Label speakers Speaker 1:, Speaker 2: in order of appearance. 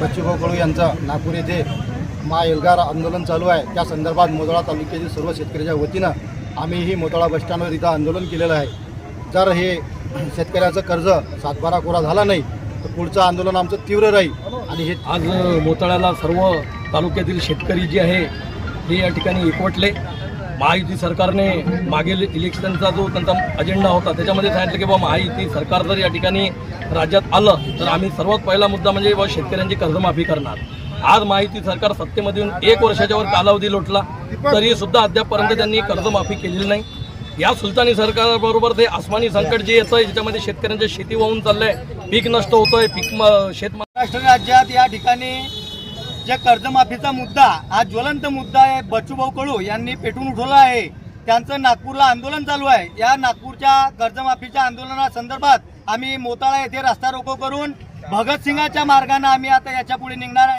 Speaker 1: बच्चूभाऊ कडू यांचं नागपूर येथे मा एल्गार आंदोलन चालू आहे. त्या संदर्भात मोदळा तालुक्यातील सर्व शेतकऱ्याच्या वतीनं आम्हीही मोदळा बस स्टँडवर इथं आंदोलन केलेलं आहे. जर हे शेतकऱ्याचं कर्ज सातबारा कोरा झाला नाही तर पुढचं आंदोलन आमचं तीव्र राहील. आणि हे
Speaker 2: आज मोताळ्याला सर्व तालुक्यातील शेतकरी जे आहे हे या ठिकाणी एकवटले. महायुती सरकारने मागील इलेक्शनचा जो त्यांचा अजेंडा होता त्याच्यामध्ये सांगितलं की बाबा महायुती सरकार जर या ठिकाणी राज्यात आलं तर आम्ही सर्वात पहिला मुद्दा म्हणजे बाबा शेतकऱ्यांची कर्जमाफी करणार. आज महायुती सरकार सत्तेमध्ये येऊन एक वर्षाच्या वर कालावधी लोटला तरी सुद्धा अद्यापपर्यंत त्यांनी कर्जमाफी केलेली नाही. या सुलतानी सरकारबरोबर ते आसमानी संकट जे येतं ज्याच्यामध्ये शेतकऱ्यांच्या शेती वाहून चाललंय पीक नष्ट होतंय पीक म-
Speaker 3: महाराष्ट्र राज्यात या ठिकाणी जे कर्जमाफीचा मुद्दा हा ज्वलंत मुद्दा आहे बच्चूभाऊ कडू यांनी पेटून उठवला आहे. त्यांचं नागपूरला आंदोलन चालू आहे. या नागपूरच्या कर्जमाफीच्या आंदोलनासंदर्भात आम्ही मोताळा येथे रस्ता रोको करून भगतसिंगाच्या मार्गाने आम्ही आता याच्यापुढे निघणार आहे.